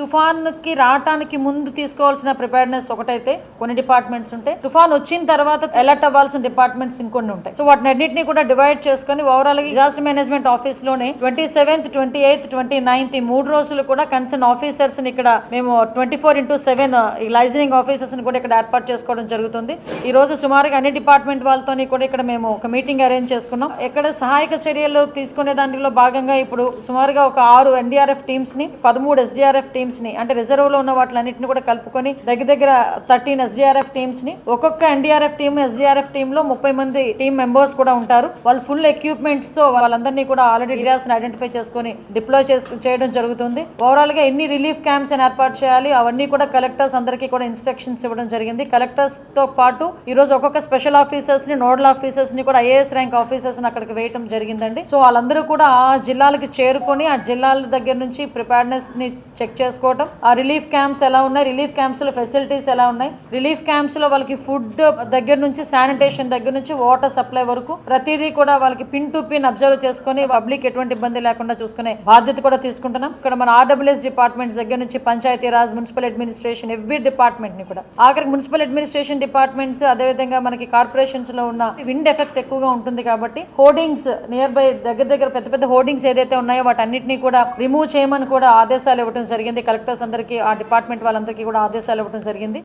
తుఫాన్కి రావటానికి ముందు తీసుకోవాల్సిన ప్రిపేర్నెస్ ఒకటైతే కొన్ని డిపార్ట్మెంట్స్ ఉంటాయి తుఫాన్ వచ్చిన తర్వాత అలర్ట్ అవ్వాల్సిన డిపార్ట్మెంట్స్ ఇంకొన్ని ఉంటాయి. సో వాటిని అన్నింటినీ కూడా డివైడ్ చేసుకొని ఓవరాల్ డిజాస్టర్ మేనేజ్మెంట్ ఆఫీస్లోనే twenty seventh twenty eighth twenty ninth ఈ మూడు రోజులు కూడా కన్సర్న్ ఆఫీసర్స్ని ఇక్కడ మేము ట్వంటీ ఫోర్ ఇంటూ సెవెన్ ఈ లైజనింగ్ ఆఫీసర్స్ని కూడా ఇక్కడ ఏర్పాటు చేసుకోవడం జరుగుతుంది. ఈ రోజు సుమారుగా అన్ని డిపార్ట్మెంట్ వాళ్ళతోని కూడా ఇక్కడ మేము ఒక మీటింగ్ అరేంజ్ చేసుకున్నాం. ఇక్కడ సహాయక చర్యలు తీసుకునే దాంట్లో భాగంగా ఇప్పుడు సుమారుగా ఒక ఆరు ఎన్డీఆర్ఎఫ్ టీమ్స్ని పదమూడు ఎస్డీఆర్ఎఫ్ టీమ్స్ టీమ్స్ని అంటే రిజర్వ్లో ఉన్న వాటిలన్నింటిని కూడా కలుపుకొని దగ్గర దగ్గర థర్టీన్ ఎస్డీఆర్ఎఫ్ టీమ్స్ని ఒక్కొక్క ఎన్డీఆర్ఎఫ్ టీమ్ ఎస్డీఆర్ఎఫ్ టీంలో లో ముప్పై మంది టీమ్ మెంబర్స్ కూడా ఉంటారు. వాళ్ళు ఫుల్ ఎక్విప్మెంట్స్తో వాళ్ళందరినీ కూడా ఆల్రెడీ ఏరియాస్ని ఐడెంటిఫై చేసుకొని డిప్లాయ్ చేయడం జరుగుతుంది. ఓవరాల్గా ఎన్ని రిలీఫ్ క్యాంప్స్ అని ఏర్పాటు చేయాలి అవన్నీ కూడా కలెక్టర్స్ అందరికీ కూడా ఇన్స్ట్రక్షన్స్ ఇవ్వడం జరిగింది. కలెక్టర్స్తో పాటు ఈ రోజు ఒక్కొక్క స్పెషల్ ఆఫీసర్స్ని నోడల్ ఆఫీసర్స్ని కూడా ఐఏఎస్ ర్యాంక్ ఆఫీసర్స్ని అక్కడికి వేయటం జరిగిందండి. సో వాళ్ళందరూ కూడా ఆ జిల్లాలకు చేరుకొని ఆ జిల్లాల దగ్గర నుంచి ప్రిపేర్నెస్ని చెక్ చేసుకోవటం. ఆ రిలీఫ్ క్యాంప్స్ ఎలా ఉన్నాయి? రిలీఫ్ క్యాంప్స్లో ఫెసిలిటీస్ ఎలా ఉన్నాయి? రిలీఫ్ క్యాంప్స్లో వాళ్ళకి ఫుడ్ దగ్గర నుంచి శానిటేషన్ దగ్గర నుంచి వాటర్ సప్లై వరకు ప్రతిదీ కూడా వాళ్ళకి పిన్ టు పిన్ అబ్జర్వ్ చేసుకొని పబ్లిక్ ఎటువంటి ఇబ్బంది లేకుండా చూసుకునే బాధ్యత కూడా తీసుకుంటున్నాం. ఇక్కడ మన ఆర్డబ్ల్యూఎస్ డిపార్ట్మెంట్స్ దగ్గర నుంచి Panchayat Raj municipal administration every డిపార్ట్మెంట్ని కూడా. ఆఖరికి మున్సిపల్ అడ్మినిస్ట్రేషన్ డిపార్ట్మెంట్స్ అదేవిధంగా మనకి కార్పొరేషన్స్లో ఉన్న విండ్ ఎఫెక్ట్ ఎక్కువగా ఉంటుంది కాబట్టి హోర్డింగ్స్ నియర్ బై దగ్గర దగ్గర పెద్ద పెద్ద హోర్డింగ్స్ ఏదైతే ఉన్నాయో వాటన్నిటిని కూడా రిమూవ్ చేయమని కూడా ఆదేశాలు ఇవ్వడం జరిగింది. కలెక్టర్స్ అందరికీ ఆ డిపార్ట్మెంట్ వాళ్ళందరికీ కూడా ఆదేశాలు ఇవ్వడం జరిగింది.